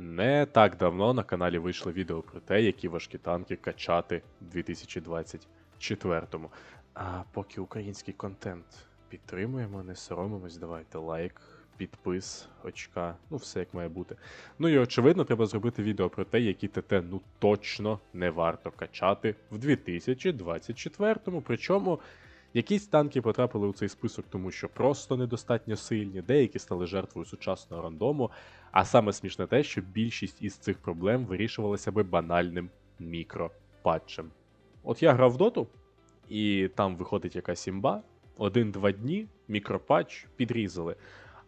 Не так давно на каналі вийшло відео про те, які важкі танки качати в 2024-му. А поки український контент підтримуємо, не соромимось, давайте лайк, підпис, очка, ну все як має бути. Ну і очевидно, треба зробити відео про те, які ТТ ну точно не варто качати в 2024-му. Причому якісь танки потрапили у цей список, тому що просто недостатньо сильні, деякі стали жертвою сучасного рандому. А саме смішне те, що більшість із цих проблем вирішувалася би банальним мікропатчем. От я грав в доту, і там виходить якась імба, один-два дні мікропатч підрізали.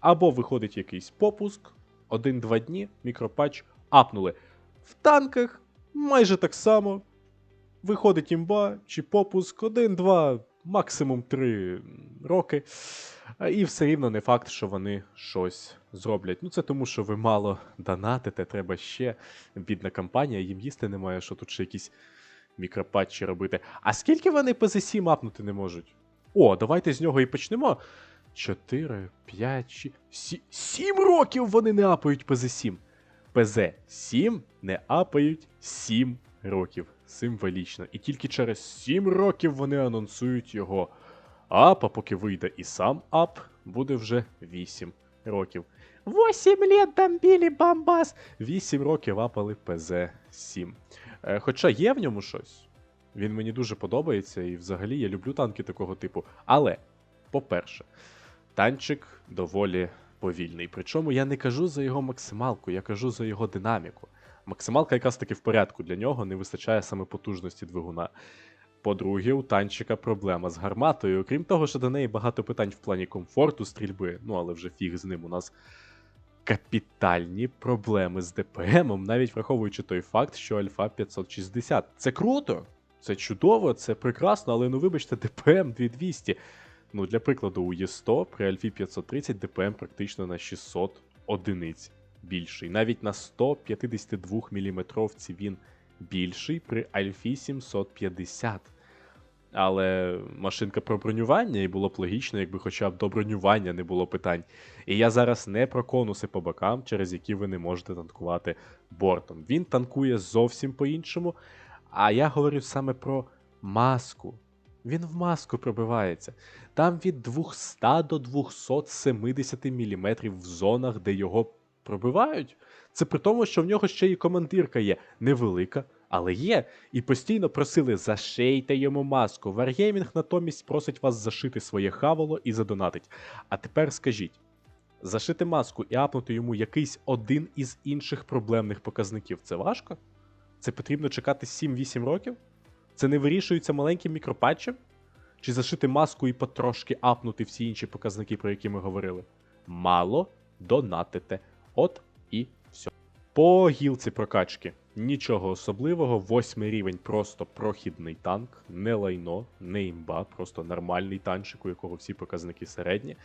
Або виходить якийсь попуск, один-два дні мікропатч апнули. В танках майже так само. Виходить імба чи попуск, один-два, максимум три роки. І все рівно не факт, що вони щось зроблять. Ну це тому, що ви мало донатите, треба ще бідна компанія, їм їсти немає, що тут ще якісь мікропатчі робити. А скільки вони ПЗ-7 апнути не можуть? О, давайте з нього і почнемо. 4, 5, 6, 7, 7 років вони не апають ПЗ-7. ПЗ-7 не апають 7 років. Символічно. І тільки через 7 років вони анонсують його ап, поки вийде і сам ап, буде вже 8 років. 8 лет бомбили бомбас! 8 років апали ПЗ-7. Е, хоча є в ньому щось. Він мені дуже подобається, і взагалі я люблю танки такого типу. Але, по-перше, танчик доволі повільний. Причому я не кажу за його максималку, я кажу за його динаміку. Максималка якраз таки в порядку для нього, не вистачає саме потужності двигуна. По-друге, у танчика проблема з гарматою. Окрім того, що до неї багато питань в плані комфорту стрільби, ну але вже фіг з ним у нас капітальні проблеми з ДПМом, навіть враховуючи той факт, що Альфа 560. Це круто, це чудово, це прекрасно, але ну вибачте, ДПМ 2200. Ну, для прикладу, у Є100 при Альфі 530 ДПМ практично на 600 одиниць більший. Навіть на 152 мм він більший при Альфі 750. Але машинка про бронювання, і було б логічно, якби хоча б до бронювання не було питань. І я зараз не про конуси по бокам, через які ви не можете танкувати бортом. Він танкує зовсім по-іншому. А я говорю саме про маску. Він в маску пробивається. Там від 200 до 270 мм в зонах, де його пробивають. Це при тому, що в нього ще і командирка є невелика, але є. І постійно просили зашийте йому маску. Wargaming натомість просить вас зашити своє хавало і задонатить. А тепер скажіть: зашити маску і апнути йому якийсь один із інших проблемних показників це важко? Це потрібно чекати 7-8 років? Це не вирішується маленьким мікропатчем? Чи зашити маску і потрошки апнути всі інші показники, про які ми говорили? Мало донатите. От і все. По гілці прокачки. Нічого особливого. Восьмий рівень просто прохідний танк, не лайно, не імба, просто нормальний танчик, у якого всі показники середні.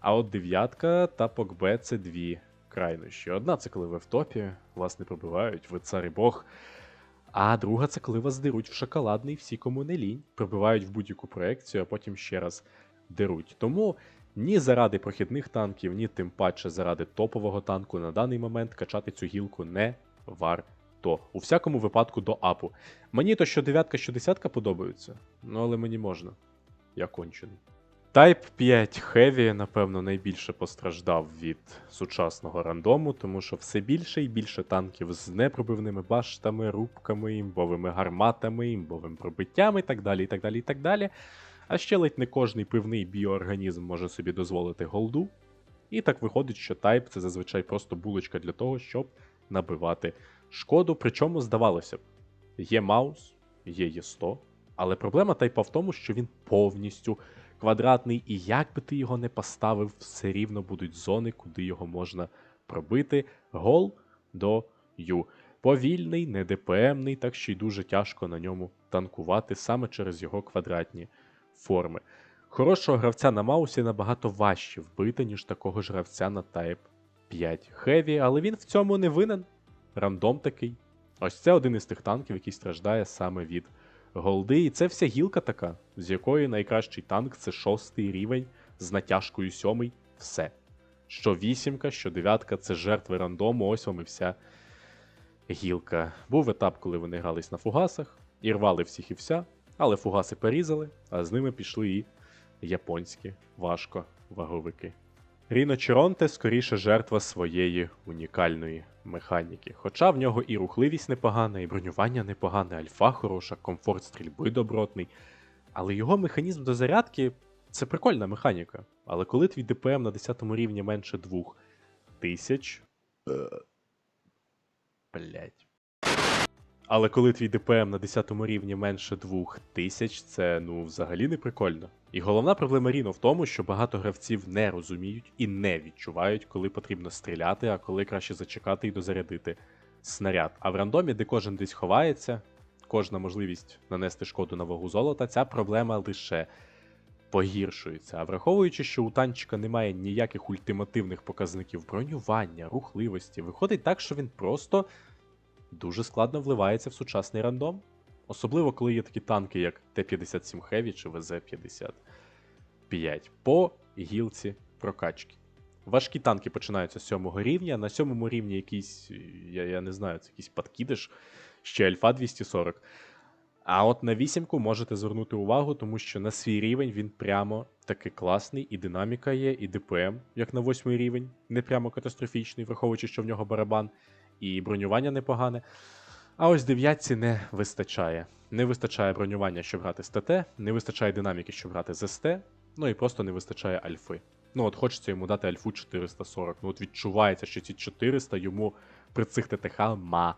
А от дев'ятка та Покб це дві крайнощі. Одна це коли ви в топі, вас не пробивають, ви цар і Бог. А друга це коли вас деруть в шоколадний всі, кому не лінь, пробивають в будь-яку проекцію, а потім ще раз деруть. Тому ні заради прохідних танків, ні тим паче заради топового танку на даний момент качати цю гілку не варто. У всякому випадку до апу. Мені то що дев'ятка, що десятка подобаються, ну але мені можна. Я кончений. Type 5 Heavy, напевно, найбільше постраждав від сучасного рандому, тому що все більше і більше танків з непробивними баштами, рубками, імбовими гарматами, імбовим пробиттям і так далі. і так далі, і так далі. А ще ледь не кожний пивний біоорганізм може собі дозволити голду. І так виходить, що Type це зазвичай просто булочка для того, щоб набивати шкоду. Причому, здавалося б, є Маус, є Є100, але проблема Type в тому, що він повністю квадратний, і як би ти його не поставив, все рівно будуть зони, куди його можна пробити. Гол до ю. Повільний, не ДПМний, так що й дуже тяжко на ньому танкувати саме через його квадратні форми. Хорошого гравця на Маусі набагато важче вбити, ніж такого ж гравця на Type 5 Heavy, але він в цьому не винен. Рандом такий. Ось це один із тих танків, який страждає саме від голди. І це вся гілка така, з якої найкращий танк це шостий рівень з натяжкою сьомий. Все. Що вісімка, що дев'ятка це жертви рандому, ось вам і вся гілка. Був етап, коли вони грались на фугасах і рвали всіх і вся, але фугаси порізали, а з ними пішли і японські важко ваговики. Ріно Чіронте скоріше жертва своєї унікальної механіки. Хоча в нього і рухливість непогана, і бронювання непогане, альфа хороша, комфорт стрільби добротний. Але його механізм до зарядки це прикольна механіка. Але коли твій ДПМ на 10 рівні менше 2000. Е... Блять. Але коли твій ДПМ на 10 рівні менше 2000, це ну взагалі не прикольно. І головна проблема Ріно в тому, що багато гравців не розуміють і не відчувають, коли потрібно стріляти, а коли краще зачекати і дозарядити снаряд. А в рандомі, де кожен десь ховається, кожна можливість нанести шкоду на вагу золота, ця проблема лише погіршується. А враховуючи, що у танчика немає ніяких ультимативних показників бронювання, рухливості, виходить так, що він просто дуже складно вливається в сучасний рандом. Особливо, коли є такі танки, як Т-57 Heavy чи ВЗ-55 по гілці прокачки. Важкі танки починаються з сьомого рівня. На сьомому рівні якийсь, я, я не знаю, це якийсь подкидиш, ще Альфа 240. А от на вісімку можете звернути увагу, тому що на свій рівень він прямо таки класний, і динаміка є, і ДПМ, як на восьмий рівень, не прямо катастрофічний, враховуючи, що в нього барабан, і бронювання непогане. А ось дев'ятці не вистачає. Не вистачає бронювання, щоб грати з ТТ, не вистачає динаміки, щоб грати з СТ, ну і просто не вистачає альфи. Ну от хочеться йому дати альфу 440. Ну от відчувається, що ці 400 йому при цих ТТХ мало.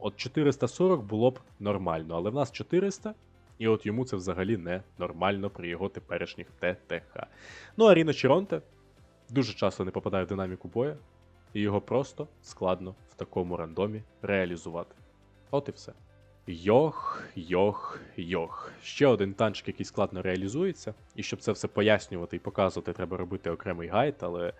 От 440 було б нормально, але в нас 400, і от йому це взагалі не нормально при його теперішніх ТТХ. Ну а Ріно Чіронте дуже часто не попадає в динаміку боя, і його просто складно в такому рандомі реалізувати. От і все. Йох, йох, йох. Ще один танчик, який складно реалізується, і щоб це все пояснювати і показувати, треба робити окремий гайд, але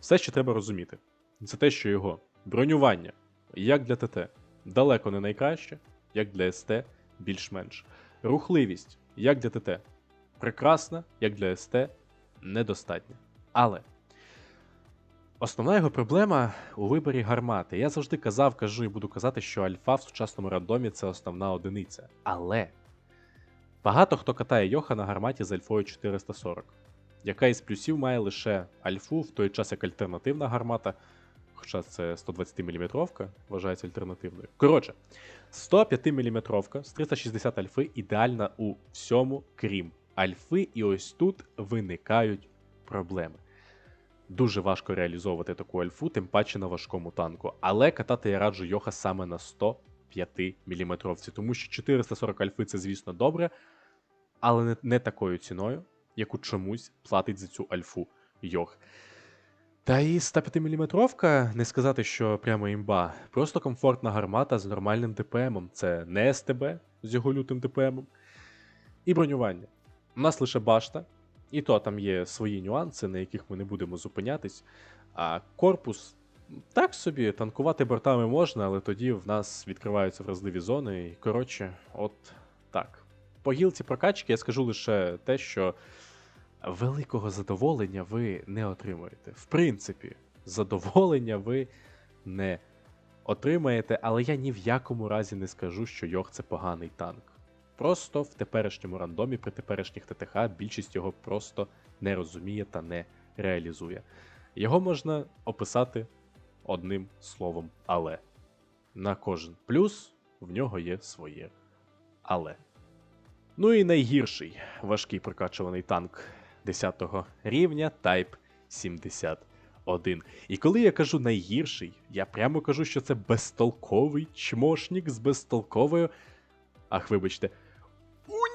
все ще треба розуміти. Це те, що його бронювання, як для ТТ, далеко не найкраще, як для СТ, більш-менш. Рухливість, як для ТТ, прекрасна, як для СТ, недостатня. Але Основна його проблема у виборі гармати. Я завжди казав, кажу і буду казати, що альфа в сучасному рандомі це основна одиниця. Але багато хто катає Йоха на гарматі з альфою 440, яка із плюсів має лише альфу, в той час як альтернативна гармата, хоча це 120 мм, вважається альтернативною. Коротше, 105 мм з 360 альфи ідеальна у всьому, крім альфи, і ось тут виникають проблеми. Дуже важко реалізовувати таку альфу, тим паче на важкому танку. Але катати я раджу Йоха саме на 105 мм, тому що 440 альфи це, звісно, добре, але не, не такою ціною, яку чомусь платить за цю альфу Йох. Та і 105 мм не сказати, що прямо імба. Просто комфортна гармата з нормальним ДПМом. Це не СТБ з його лютим ДПМом. І бронювання. У нас лише башта. І то там є свої нюанси, на яких ми не будемо зупинятись. А корпус так собі, танкувати бортами можна, але тоді в нас відкриваються вразливі зони. І коротше, от так. По гілці прокачки я скажу лише те, що великого задоволення ви не отримуєте. В принципі, задоволення ви не отримаєте, але я ні в якому разі не скажу, що Йох це поганий танк. Просто в теперішньому рандомі при теперішніх ТТХ більшість його просто не розуміє та не реалізує. Його можна описати одним словом, але на кожен плюс в нього є своє але. Ну і найгірший важкий прокачуваний танк 10 го рівня Type 71. І коли я кажу найгірший, я прямо кажу, що це безтолковий чмошник з безтолковою. Ах, вибачте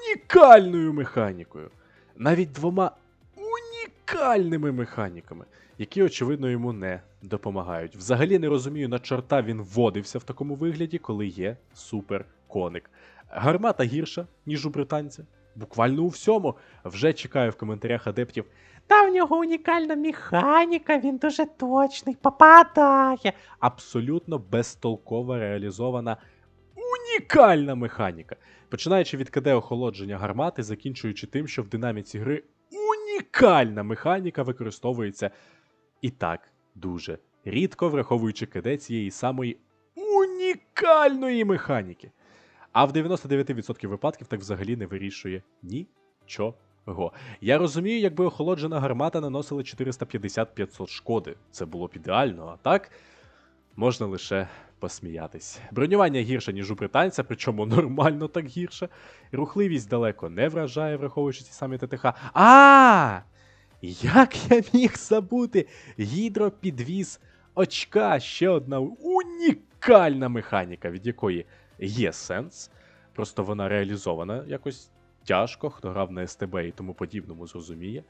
унікальною механікою. Навіть двома унікальними механіками, які, очевидно, йому не допомагають. Взагалі не розумію, на чорта він вводився в такому вигляді, коли є супер-коник. Гармата гірша, ніж у британця. Буквально у всьому. Вже чекаю в коментарях адептів. Та в нього унікальна механіка, він дуже точний, попадає. Абсолютно безтолково реалізована унікальна механіка. Починаючи від КД охолодження гармати, закінчуючи тим, що в динаміці гри унікальна механіка використовується І так, дуже рідко враховуючи КД цієї самої унікальної механіки. А в 99% випадків так взагалі не вирішує нічого. Я розумію, якби охолоджена гармата наносила 450-500 шкоди. Це було б ідеально, а так можна лише посміятись. Бронювання гірше, ніж у британця, причому нормально так гірше. Рухливість далеко не вражає, враховуючи ті самі ТТХ. А! Як я міг забути? Гідропідвіз очка ще одна унікальна механіка, від якої є сенс. Просто вона реалізована якось тяжко, хто грав на СТБ і тому подібному зрозуміє.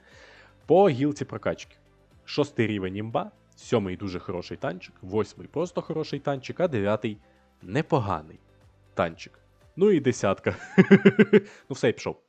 По гілці прокачки. Шостий рівень імба, сьомий дуже хороший танчик, восьмий просто хороший танчик, а дев'ятий непоганий танчик. Ну і десятка. ну все, я пішов.